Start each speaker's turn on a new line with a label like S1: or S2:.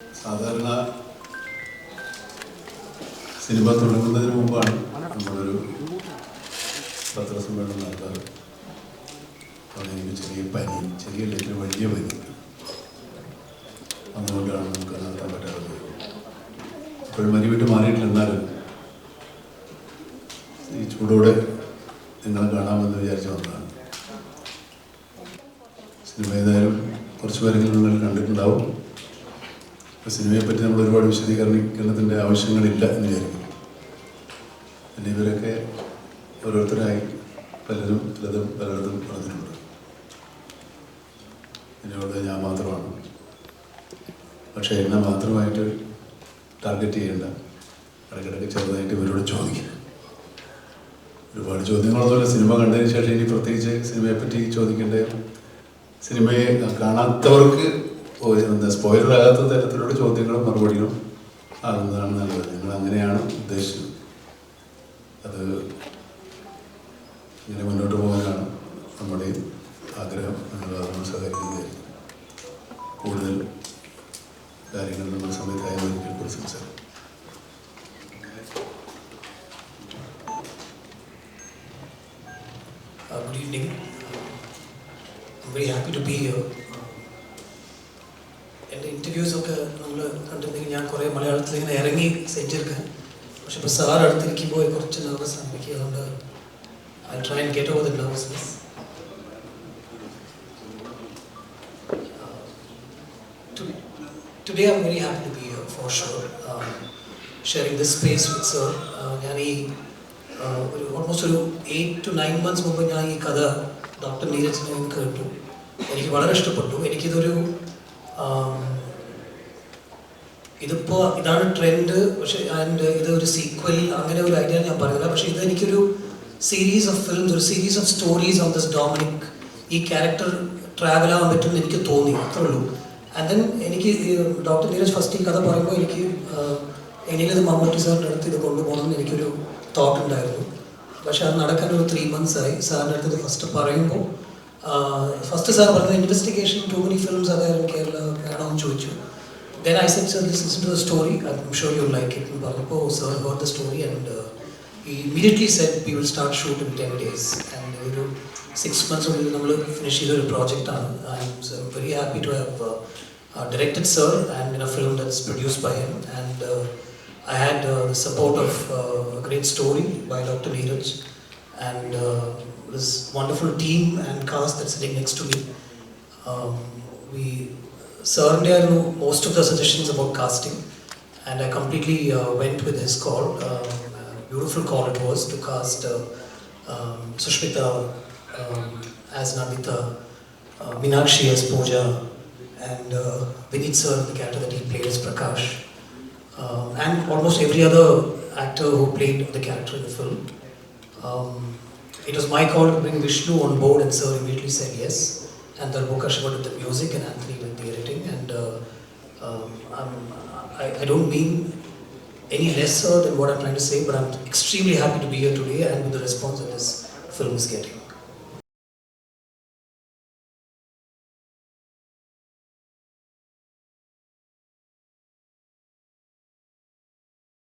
S1: സാധാരണ സിനിമ തുടങ്ങുന്നതിന് മുമ്പാണ് നമ്മളൊരു പത്രസമ്മേളനം നടത്താറ്. അവിടെ എനിക്ക് ചെറിയ പനി ചെറിയ ലൈറ്റ് വലിയ പനി. അതുകൊണ്ടാണ് നമുക്ക് നടത്താൻ പറ്റാത്തത്. ഇപ്പോഴും മരി വിട്ട് മാറിയിട്ടില്ല എന്നാലും. ഈ ചൂടോടെ നിങ്ങളെ കാണാമെന്ന് വിചാരിച്ചു വന്നതാണ് സിനിമ ഏതായാലും കുറച്ച് പേരെങ്കിലും നിങ്ങൾ കണ്ടിട്ടുണ്ടാവും. അപ്പോൾ സിനിമയെപ്പറ്റി നമ്മൾ ഒരുപാട് വിശദീകരണത്തിന്റെ ആവശ്യങ്ങളില്ല എന്ന് വിചാരിക്കുന്നു. പിന്നെ ഇവരൊക്കെ ഓരോരുത്തരായി പലരും പലതും പലയിടത്തും പറഞ്ഞിട്ടുണ്ട്. എന്നോട് ഞാൻ മാത്രമാണ്. പക്ഷേ എന്നെ മാത്രമായിട്ട് ടാർഗറ്റ് ചെയ്യേണ്ട ഇടയ്ക്കിടയ്ക്ക് ചെറുതായിട്ട് ഇവരോട് ചോദിക്കുക ഒരുപാട് ചോദ്യങ്ങളൊന്നുമില്ല സിനിമ കണ്ടതിന് ശേഷം ഇനി പ്രത്യേകിച്ച് സിനിമയെപ്പറ്റി ചോദിക്കേണ്ട സിനിമയെ കാണാത്തവർക്ക് സ്പോയിലർ ആകാത്ത തരത്തിലുള്ള ചോദ്യങ്ങളും മറുപടികളും ആകുന്നതാണ് നല്ലത് ഞങ്ങൾ അങ്ങനെയാണ് ഉദ്ദേശിച്ചത് അത് ഇങ്ങനെ മുന്നോട്ട് പോകാനാണ് നമ്മുടെ ആഗ്രഹം നിങ്ങൾ അതിനോട് സഹകരിക്കുന്നതായിരിക്കും കൂടുതൽ കാര്യങ്ങൾ നമ്മൾ സംവിധായകരെ കുറിച്ച് സംസാരിക്കും
S2: good evening. I'm very happy to be. എന്റെ ഇന്റർവ്യൂസ് ഒക്കെ നമ്മൾ കണ്ടിരുന്നെങ്കിൽ ഞാൻ കുറേ മലയാളത്തിൽ ഇങ്ങനെ ഇറങ്ങി സെഞ്ചിരിക്കാൻ പക്ഷെ ഇപ്പോൾ സാർ അടുത്തിരിക്കുമ്പോൾ കുറച്ച് നെർവസ് ആണ്. I try and get over the nervousness today I'm very happy to be for sure sharing this space with sir ഞാൻ ഈ ഒരു ഓൾമോസ്റ്റ് ഒരു എയ്റ്റ് ടു നയൻ മന്ത്സ് മുമ്പ് ഞാൻ ഈ കഥ ഡോക്ടർ നിന്ന് കേട്ടു. എനിക്ക് വളരെ ഇഷ്ടപ്പെട്ടു. എനിക്കിതൊരു ഇതിപ്പോ ഇതാണ് ട്രെൻഡ് പക്ഷെ ആൻഡ് ഇത് ഒരു സീക്വൽ അങ്ങനെ ഒരു ഐഡിയ ഞാൻ പറയുന്നില്ല പക്ഷെ ഇത് എനിക്കൊരു സീരീസ് ഓഫ് ഫിലിംസ് ഒരു series of stories of this Dominic ഈ ക്യാരക്ടർ ട്രാവൽ ആവാൻ പറ്റും എന്ന് എനിക്ക് തോന്നി. അത്രേ ഉള്ളൂ. ആൻഡ് ദെൻ എനിക്ക് ഡോക്ടർ നീരജ് ഫസ്റ്റ് ഈ കഥ പറയുമ്പോൾ എനിക്ക് എങ്ങനെയത് മമ്മൂട്ടി സാറിന്റെ അടുത്ത് ഇത് കൊണ്ടുപോകണം എന്ന് എനിക്കൊരു തോട്ട് ഉണ്ടായിരുന്നു. പക്ഷെ അത് നടക്കാൻ ഒരു ത്രീ മന്ത്സ് ആയി. സാറിന്റെ അടുത്ത് ഇത് ഫസ്റ്റ് പറയുമ്പോൾ ഫസ്റ്റ് സാർ പറഞ്ഞത് ഇൻവെസ്റ്റിഗേഷൻ ടു മെനി ഫിലിംസ് അതായത് കേരള വേണമെന്ന് ചോദിച്ചു then I said sir this listen to the story I'm sure you like it എന്ന് പറഞ്ഞപ്പോൾ sir got the story and immediately said we will start shoot in ten days and ഒരു six months ഉള്ളിൽ നമ്മൾ finish ചെയ്ത ഒരു പ്രോജക്റ്റാണ് I'm very happy to have directed sir and in a film that's produced by him and I had uh, the support of uh, a great story by Dr. Neeraj and uh, this wonderful team and cast that's sitting next to me. Um, we certainly I most of the suggestions about casting, and I completely uh, went with his call. Uh, beautiful call it was to cast uh, um, Sushmita um, as Nandita, uh, Meenakshi as Pooja, and uh, Vinit sir, the character that he played as Prakash uh, and almost every other actor who played the character in the film. Um, it was my call to bring Vishnu on board, and Sir immediately said yes. And Darboka Shiva did the music, and Anthony did the editing. And uh, um, I, I don't mean any lesser than what I'm trying to say, but I'm extremely happy to be here today and with the response that this film is getting.